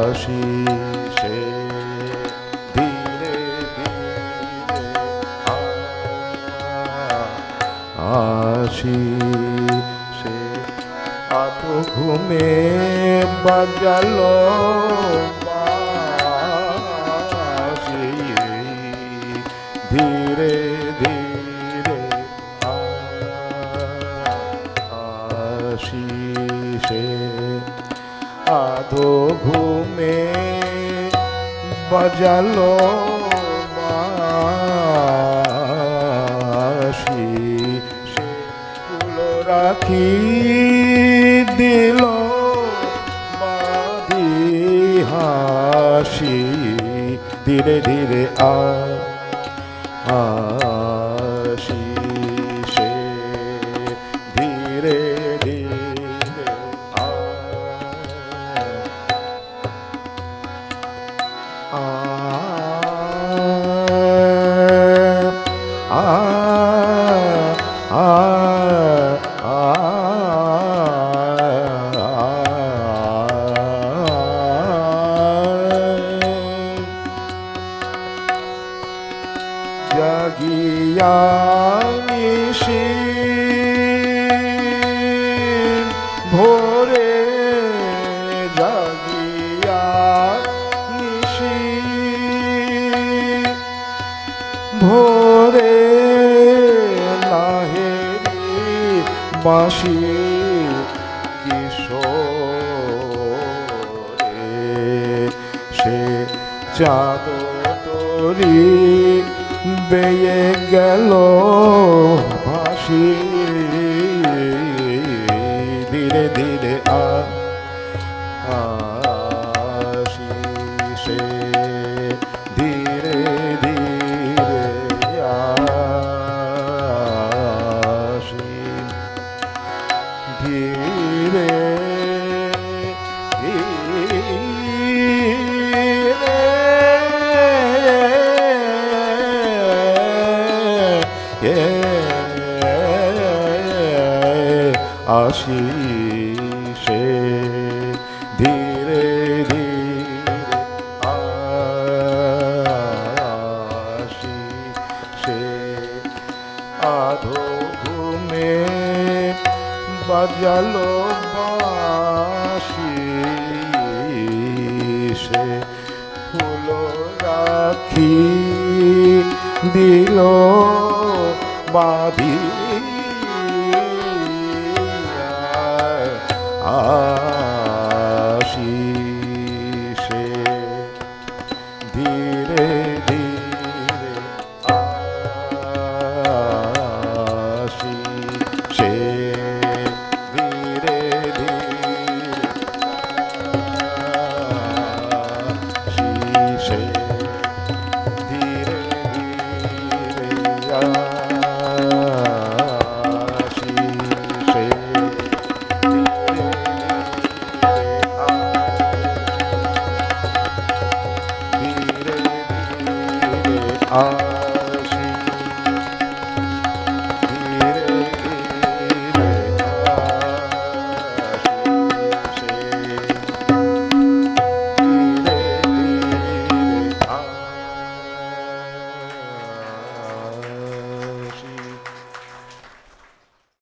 আশিসে ধীরে ধীরে আশিসে আত ঘুমে বাজালো ধীরে ধীরে আশিস আধো ঘুমে বাজালো বাঁশি সে ফুলো রাখি দিল বাঁধি হাসি। ধীরে ধীরে আ ভোরে জাগিয়া নিশি। ভোরে বাঁশি কিশোরে সে চাঁদ তরি বেয়ে গেল ভাসি। ধীরে ধীরে আ আশিসে ধীরে ধীরে আশিসে আধো ঘুমে বাজালো বাঁশি। সে ফুল রাখি দিল বাঁধি আশিসে ধীরে আসি সে ধীরে ধীরে